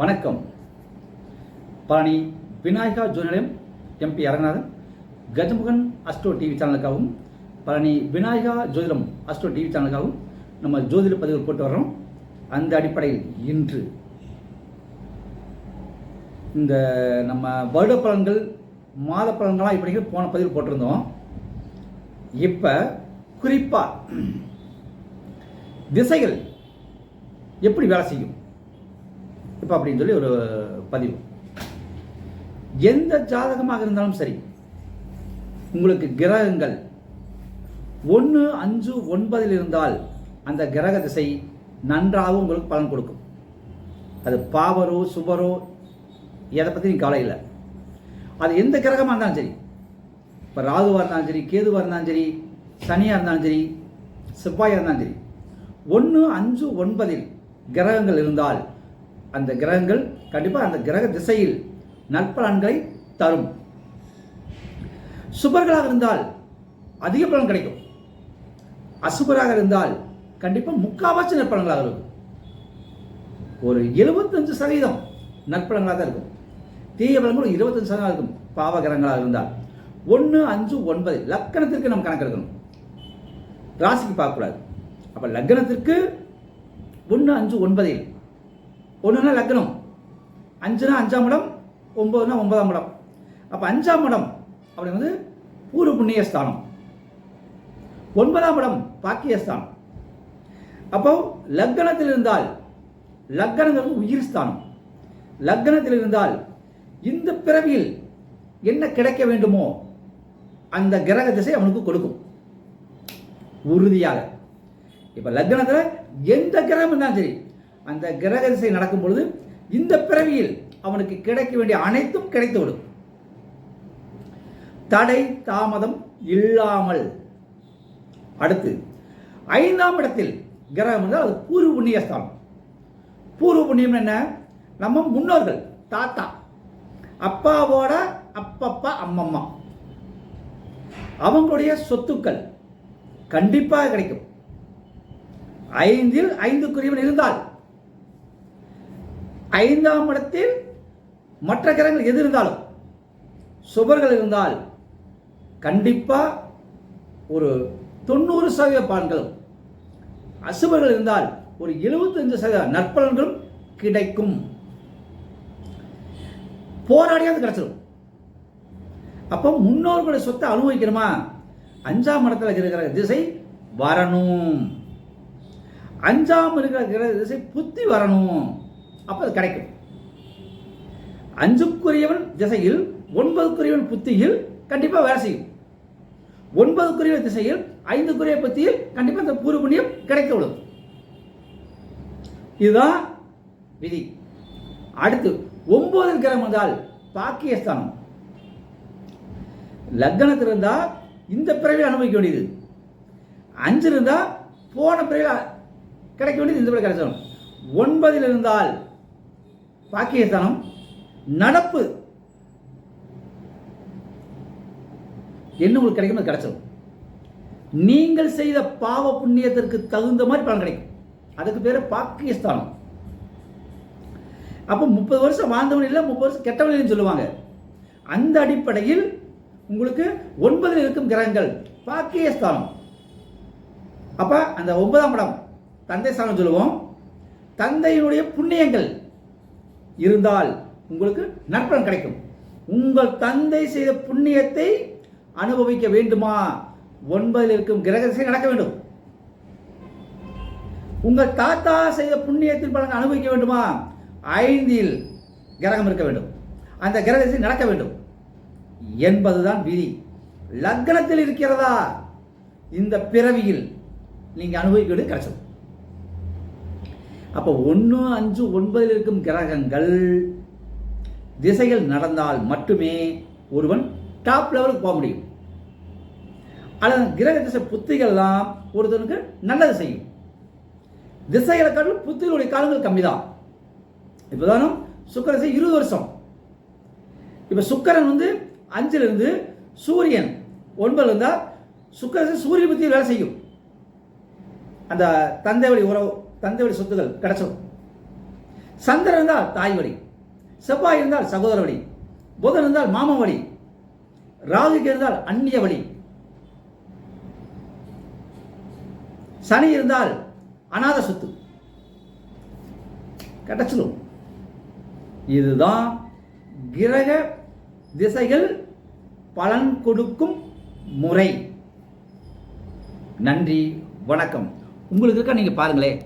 வணக்கம். பழனி விநாயகா ஜோதிடம் MP Aranganathan Gajamukhan Astro TV சேனலுக்காகவும் பழனி விநாயகா ஜோதிடம் அஸ்ட்ரோ டிவி சேனலுக்காகவும் நம்ம ஜோதிட பதிவு போட்டு வர்றோம். அந்த அடிப்படையில் இன்று இந்த நம்ம வருட பலன்கள் மாத பலன்களாக இப்படிக்கு போன பதிவு போட்டிருந்தோம். இப்போ குறிப்பாக திசைகள் எப்படி வேலை செய்யும்? இப்போ அப்படின்னு சொல்லி ஒரு பதிவு. எந்த ஜாதகமாக இருந்தாலும் சரி உங்களுக்கு கிரகங்கள் ஒன்று அஞ்சு ஒன்பதில் இருந்தால் அந்த கிரக திசை நன்றாக உங்களுக்கு பலன் கொடுக்கும். அது பாவரோ சுபரோ எதை பற்றி கவலை இல்லை. அது எந்த கிரகமாக இருந்தாலும் சரி இப்போ ராகுவாக இருந்தாலும் சரி கேதுவாக இருந்தாலும் சரி சனியாக இருந்தாலும் சரி செவ்வாயாக இருந்தாலும் சரி ஒன்று அஞ்சு ஒன்பதில் கிரகங்கள் இருந்தால் அந்த கிரகங்கள் கண்டிப்பாக அந்த கிரக திசையில் நற்பலன்களை தரும். சுபர்களாக இருந்தால் அதிக பலன் கிடைக்கும். அசுபராக இருந்தால் கண்டிப்பாக முக்காவாசி நற்பலன்களாக இருக்கும். ஒரு எழுபத்தஞ்சு சதவீதம் நற்பலன்களாக தான் இருக்கும். தீய பலன்கள் ஒரு இருபத்தஞ்சு சதவீதம் இருக்கும். பாவகரங்களாக இருந்தால். ஒன்று அஞ்சு ஒன்பது லக்கணத்திற்கு நம்ம கணக்கு எடுக்கணும். ராசிக்கு பார்க்கக்கூடாது. அப்போ லக்னத்திற்கு ஒன்று அஞ்சு ஒன்பதில் ஒன்றுனா லக்னம். அஞ்சுனா அஞ்சாம் இடம் ஒம்பதுனா ஒன்பதாம் இடம். அப்போ அஞ்சாம் இடம் அப்படிங்கிறது பூர்வ புண்ணிய ஸ்தானம். ஒன்பதாம் இடம் பாக்கியஸ்தானம் அப்போ லக்னத்தில் இருந்தால் லக்னங்கிறது உயிர் ஸ்தானம். லக்னத்தில் இருந்தால் இந்த பிறவியில் என்ன கிடைக்க வேண்டுமோ அந்த கிரக திசை அவனுக்கு கொடுக்கும். உறுதியாக. இப்போ லக்னத்தில் எந்த கிரகம் இருந்தாலும் சரி அந்த கிரக திசை நடக்கும் பொழுது இந்த பிறவியில் அவனுக்கு கிடைக்க வேண்டிய அனைத்தும் கிடைத்துவிடும். தடை தாமதம் இல்லாமல். அடுத்து ஐந்தாம் இடத்தில் கிரகம் இருந்தால் அது பூர்வ புண்ணிய ஸ்தானம் பூர்வ புண்ணியம் என்ன? நம்ம முன்னோர்கள் தாத்தா அப்பாவோட அப்பப்பா அம்மம்மா. அவங்களுடைய சொத்துக்கள் கண்டிப்பாக கிடைக்கும். ஐந்தில் ஐந்துக்குரியவன் இருந்தால் ஐந்தாம் இடத்தில் மற்ற கிரகங்கள் எது இருந்தாலும் சுபர்கள் இருந்தால் கண்டிப்பாக ஒரு தொண்ணூறு சதவீத பலன்களும் அசுபர்கள் இருந்தால் ஒரு எழுபத்தஞ்சு சதவீத நற்பலன்களும் கிடைக்கும். போராடியாவது கிடைச்சிடும் அப்போ முன்னோர்களுடைய சொத்தை அனுபவிக்கணுமா? அஞ்சாம் இடத்துல இருக்கிற திசை வரணும். அஞ்சாம் இருக்கிற கிரக திசை புத்தி வரணும். அப்போ அது கிடைக்கும். அஞ்சுக்குரியவன் திசையில் ஒன்பதுக்குரியவன் புத்தியில் கண்டிப்பாக வேலை செய்யும். ஒன்பதுக்குரிய திசையில் ஐந்துக்குரிய புத்தியில் கண்டிப்பாக அந்த பூர்வ புண்ணியம் கிடைக்க விடும் இதுதான் விதி. அடுத்து ஒன்பது கிரகம் வந்தால் பாக்கியஸ்தானம். லக்னத்தில் இருந்தால் இந்த பிறவியில் அனுபவிக்க வேண்டியது. அஞ்சு இருந்தால் போன பிறவியில் கிடைக்க வேண்டியது இந்த பிறகு கிடைச்சிடும் ஒன்பதில் இருந்தால் பாக்கியஸ்தானம் நடப்பு. என்ன உங்களுக்கு கிடைக்கும் அது கிடைச்சிடும் நீங்கள் செய்த பாவ புண்ணியத்திற்கு தகுந்த மாதிரி பலன் கிடைக்கும். அதுக்கு பேர் பாக்கியஸ்தானம். அப்போ முப்பது வருஷம் வாழ்ந்தவன் இல்லை முப்பது வருஷம் கெட்டவன் சொல்லுவாங்க. அந்த அடிப்படையில் உங்களுக்கு ஒன்பதில் இருக்கும் கிரகங்கள் பாக்கியஸ்தானம். அப்போ அந்த ஒன்பதாம் இடம் தந்தை ஸ்தானம் சொல்லுவோம். தந்தையினுடைய புண்ணியங்கள் இருந்தால் உங்களுக்கு நற்பலன் கிடைக்கும். உங்கள் தந்தை செய்த புண்ணியத்தை அனுபவிக்க வேண்டுமா? ஒன்பதில் இருக்கும் கிரகத்தை நடக்க வேண்டும். உங்கள் தாத்தா செய்த புண்ணியத்தின் பலன் அனுபவிக்க வேண்டுமா? ஐந்தில் கிரகம் இருக்க வேண்டும். அந்த கிரகசை நடக்க வேண்டும். என்பதுதான் விதி. லக்னத்தில் இருக்கிறதா? இந்த பிறவியில் நீங்கள் அனுபவிக்க வேண்டியது கிடைச்சது. அப்போ ஒன்று அஞ்சு ஒன்பதில் இருக்கும் கிரகங்கள் திசைகள் நடந்தால் மட்டுமே ஒருவன் டாப் லெவலுக்கு போக முடியும். அல்லது கிரக திசை புத்திகள்லாம் ஒருத்தனுக்கு நல்லது செய்யும். திசைகளை காட்டிலும் புத்திகளுடைய காலங்கள் கம்மி தான் இப்போதானும் சுக்கரசை இருபது வருஷம். இப்போ சுக்கரன் வந்து அஞ்சிலிருந்து சூரியன் ஒன்பதுல இருந்தால் சுக்கரசை சூரிய புத்தி வேலை செய்யும். அந்த தந்தை வழி உறவு தந்தை வழி சொத்துக்கள் கிடைச்சிடும் சந்திரன் இருந்தால் தாய் வழி செவ்வாய் இருந்தால் சகோதர வழி புதன் இருந்தால் மாமா வழி ராகுக்கு இருந்தால் அந்நிய வழி சனி இருந்தால் அநாத சொத்து. கிடைச்சிடும் இதுதான் கிரக திசைகள் பலன் கொடுக்கும் முறை. நன்றி வணக்கம். உங்களுக்கு இருக்க நீங்க பாருங்களேன்.